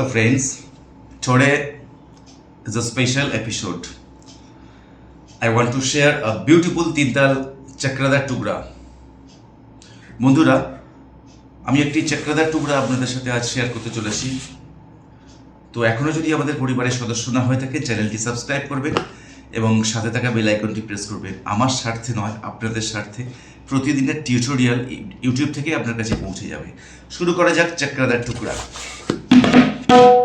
Hello, friends. Today is a special episode. I want to share a beautiful Tintal Chakradar টুকরা বন্ধুরা আমি একটি চক্রাদার টুকরা আপনাদের সাথে আজ শেয়ার করতে চলেছি। তো এখনও যদি আমাদের পরিবারের সদস্য না হয়ে থাকে চ্যানেলটি সাবস্ক্রাইব করবেন এবং সাথে থাকা বেল আইকনটি প্রেস করবেন। আমার স্বার্থে নয় আপনাদের স্বার্থে। প্রতিদিনের টিউটোরিয়াল ইউটিউব থেকে আপনার কাছে পৌঁছে যাবে। শুরু করা যাক চক্রাদার টুকরা খুব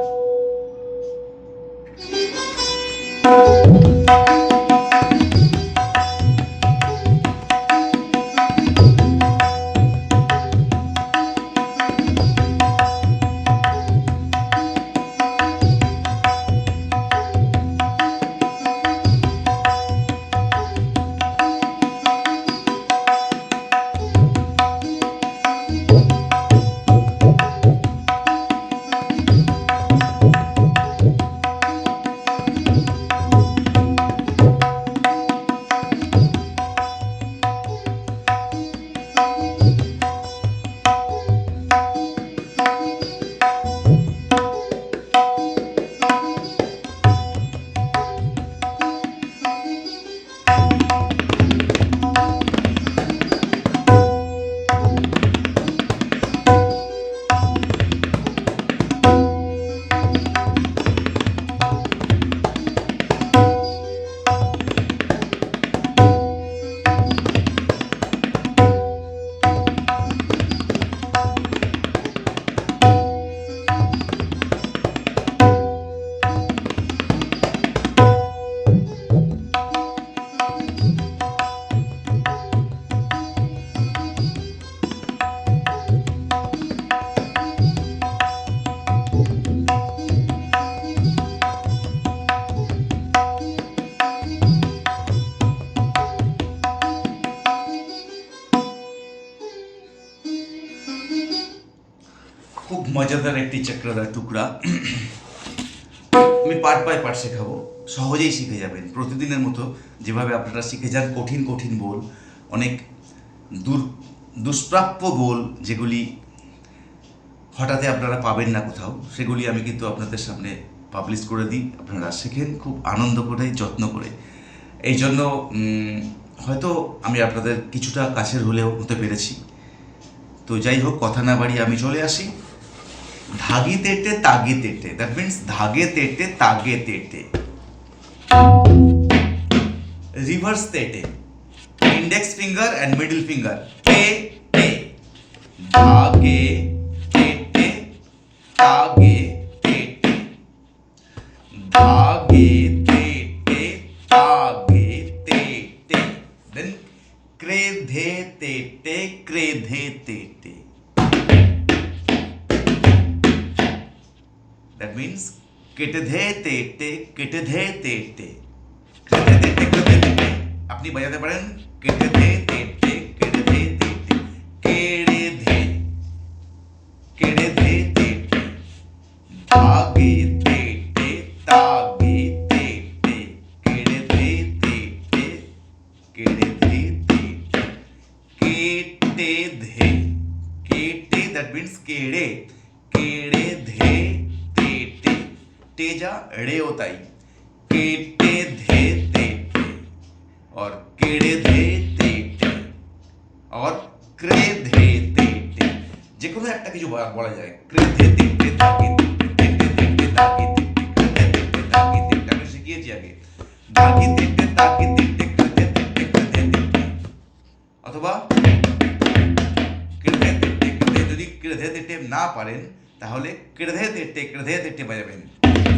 মজাদার একটি চক্রাদার টুকরা। আমি পার্ট বাই পার্ট শেখাবো। সহজেই শিখে যাবেন। প্রতিদিনের মতো যেভাবে আপনারা শিখে যান কঠিন কঠিন বোল, অনেক দূর, দুষ্প্রাপ্য বোল যেগুলি হঠাৎই আপনারা পাবেন না কোথাও, সেগুলি আমি কিন্তু আপনাদের সামনে পাবলিশ করে দিই। আপনারা শেখেন, খুব আনন্দ করে, যত্ন করে। এই জন্য হয়তো আমি আপনাদের কিছুটা কাছের হলেও হতে পেরেছি। তো যাই হোক, কথা না বাড়িয়ে আমি চলে আসি। ধাগি তেটে তাগে তেটে দ্যাট মিনস ধাগে তেটে তাগে তেটে reverse তেটে index finger and middle finger তে টে ধাগে দ্যাট মিনস কেটে ধে তেটে কেটে ধে তেটে কেটে ধে তেটে কেটে তেটে আপনি বাজাতে পারেন रे होता ही केटे धे तेटे और केड़े धे तेटे और क्रे धे तेटे যে কোনো একটা কিছু বলা বলা যায় ক্রে ধে তেটে তাকে তেটে তেটে তাকে তেটে ক্রে ধে তেটে তাকে তেটে আমি শিখিয়েছি আগে তাকে তেটে তাকে তেটে ক্রে ধে তেটে ক্রে ধে তেটে অথবা কেড়ে তেটে কেড়ে যদি কেড়ে তেটে না পারেন তাহলে কেড়ে তেটে কেড়ে তেটে বাজাবেন কেটে ধে তেটে কেটে ধে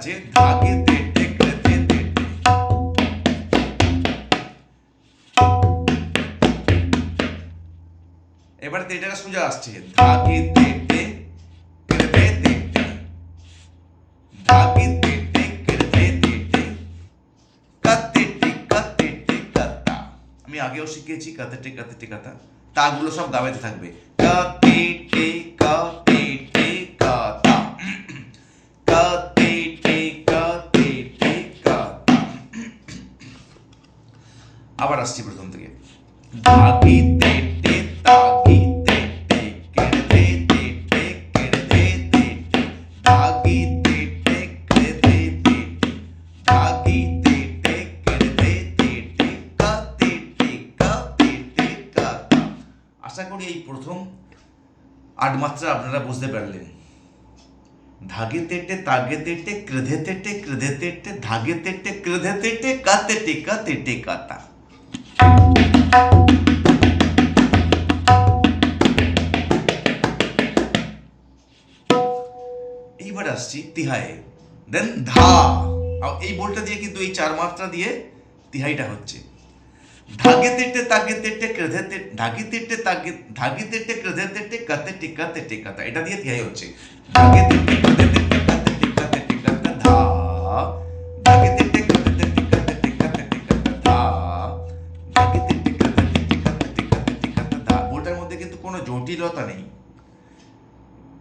আছে ধাগে তেটে ক্রেতে তেটে এবার সোজা আসছে। কাতেটে কাতেটে কাতা আমি আগেও শিখেছি কাতেটে কাতেটে কাতা তাগুলো সব গাবেতে থাকবে। আট মাত্রা আপনারা বুঝতে পারলেন। ধাগে তেটে, তাগে তেটে, ক্রেধে তেটে ক্রেধে তেটে, ধাগে তেটে, ক্রেধে তেটে, কা তেটে কা তেটে কাতা এইবার আসছি তিহায়ে। দেন ধা। এই বলটা দিয়ে কিন্তু এই চার মাত্রা দিয়ে তিহাইটা হচ্ছে। বলটার মধ্যে কিন্তু কোনো জটিলতা নেই।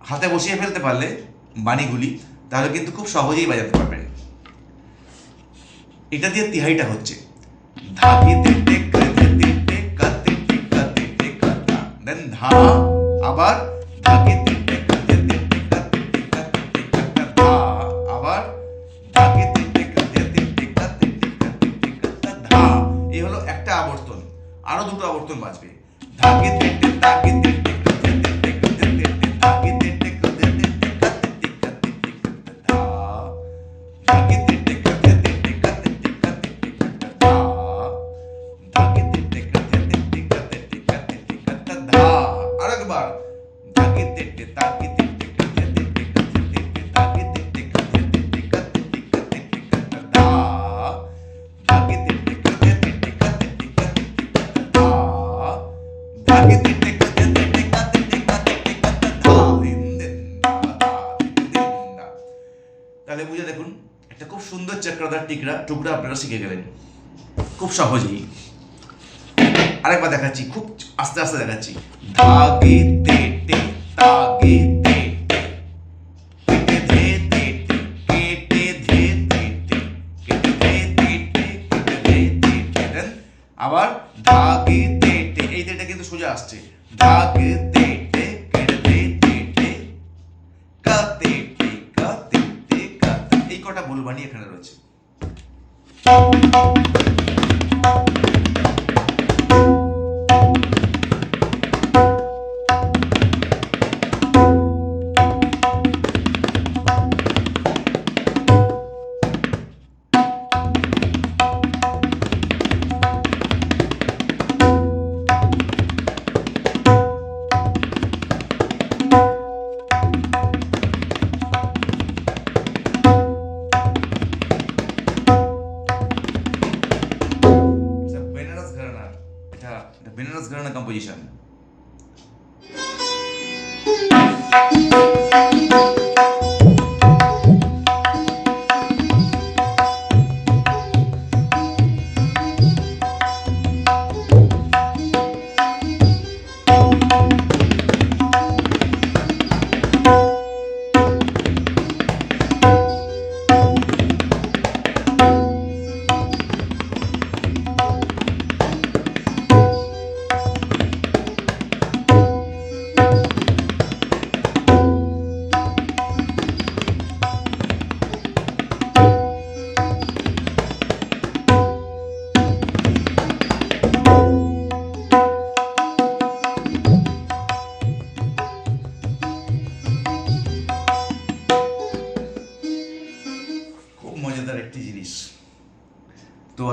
হাতে বসিয়ে ফেলতে পারলে বাণীগুলি, তাহলে কিন্তু খুব সহজেই বাজাতে পারবেন। এটা দিয়ে তিহাইটা হচ্ছে। ধাগি তেটে ক্রেতে তেটে কাতে টিকা তেটে কাতা দেন ধা আবার ধাগি তেটে ক্রেতে তেটে কাতে টিকা তেটে কাতা ধা আবার ধাগি তেটে ক্রেতে তেটে কাতে টিকা তেটে কাতা ধা এই হলো একটা আবর্তন আরও দুটো আবর্তন বাজবে ধাগি তেটে তাহলে বুঝে দেখুন, একটা খুব সুন্দর চক্রধার টিকরা, টুকরা আপনারা শিখে গেলেন। খুব সহজেই। আরেকবার দেখাচ্ছি, খুব আস্তে আস্তে দেখাচ্ছি। ধে আবার ধাগে তেটে, এই তেটে কিন্তু সোজা আসছে। ধাগে তেটে, কেটে তেটে কাতে টিকা তেটে কাতা এই কটা ভুলবানি এখানে রয়েছে।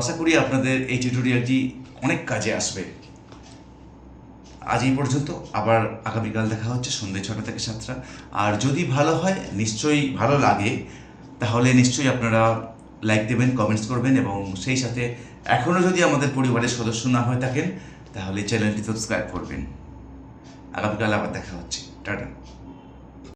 আশা করি আপনাদের এই টিউটোরিয়ালটি অনেক কাজে আসবে। আজ এই পর্যন্ত, আবার আগামীকাল দেখা হচ্ছে সন্ধ্যে ছটা থেকে সাতটা। আর যদি ভালো হয়, নিশ্চয়ই ভালো লাগে, তাহলে নিশ্চয়ই আপনারা লাইক দেবেন কমেন্টস করবেন এবং সেই সাথে এখনও যদি আমাদের পরিবারের সদস্য না হয়ে থাকেন, তাহলে চ্যানেলটি সাবস্ক্রাইব করবেন। আগামীকাল আবার দেখা হচ্ছে। টাটা।